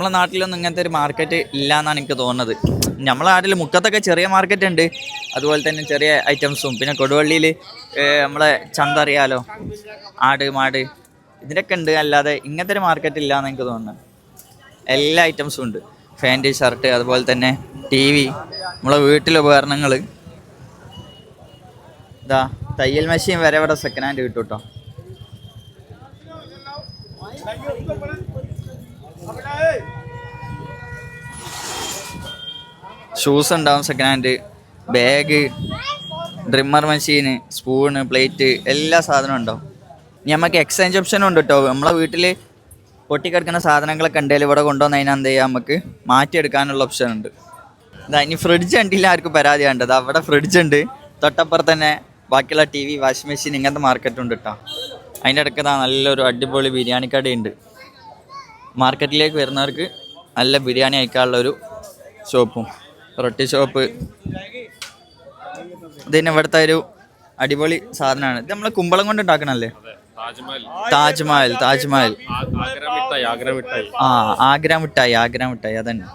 നമ്മളെ നാട്ടിലൊന്നും ഇങ്ങനത്തെ ഒരു മാർക്കറ്റ് ഇല്ല എന്നാണ് എനിക്ക് തോന്നുന്നത്. നമ്മളെ നാട്ടിൽ മുക്കത്തൊക്കെ ചെറിയ മാർക്കറ്റ് ഉണ്ട്. അതുപോലെ തന്നെ ചെറിയ ഐറ്റംസും പിന്നെ കൊടുവള്ളിയിൽ നമ്മളെ ചന്ത അറിയാലോ? ആട് മാട്. ഇതിനൊക്കെ ഉണ്ട്. അല്ലാതെ ഇങ്ങനത്തെ ഒരു മാർക്കറ്റ് ഇല്ല എന്ന് എനിക്ക് തോന്നുന്നത് എല്ലാ ഐറ്റംസും ഉണ്ട്. ഫാന്റ് ഷർട്ട് അതുപോലെ തന്നെ ടി വി നമ്മളെ വീട്ടിലെ ഉപകരണങ്ങൾ ഇതാ തയ്യൽ മെഷീൻ വരെ ഇവിടെ സെക്കൻഡ് ഹാൻഡ് കിട്ടും കേട്ടോ ഷൂസ് ഉണ്ടാവും second hand bag trimmer machine spoon plate എല്ലാ സാധനവും ഉണ്ടാവും. ഇനി നമുക്ക് എക്സ്ചേഞ്ച് ഓപ്ഷനും ഉണ്ട് കേട്ടോ നമ്മളെ വീട്ടിൽ പൊട്ടിക്കിടക്കുന്ന സാധനങ്ങളൊക്കെ ഉണ്ടെങ്കിൽ ഇവിടെ കൊണ്ടുവന്ന് അതിനെ എന്ത് ചെയ്യാം നമുക്ക് മാറ്റിയെടുക്കാനുള്ള ഓപ്ഷൻ ഉണ്ട്. ഇതാ ഇനി ഫ്രിഡ്ജ് ഉണ്ടെങ്കിൽ ആർക്കും പരാതി വേണ്ടത് അവിടെ ഫ്രിഡ്ജ് ഉണ്ട്. തൊട്ടപ്പുറത്ത് തന്നെ ബാക്കിയുള്ള ടി വി വാഷിംഗ് മെഷീൻ ഇങ്ങനത്തെ മാർക്കറ്റ് ഉണ്ട് കേട്ടോ അതിന്റെ ഇടയ്ക്ക് നല്ലൊരു അടിപൊളി ബിരിയാണി കടയുണ്ട് മാർക്കറ്റിലേക്ക് വരുന്നവർക്ക് നല്ല ബിരിയാണി അയക്കാനുള്ളൊരു ഷോപ്പും റൊട്ടി ഷോപ്പ്. ഇതിന് ഇവിടുത്തെ ഒരു അടിപൊളി സാധനമാണ്. ഇത് നമ്മളെ കുമ്പളം കൊണ്ട് ഉണ്ടാക്കണല്ലേ? താജ്മഹൽ താജ്മഹൽ. ആ ആഗ്ര മിഠായി ആഗ്ര മിഠായി അതന്നെ.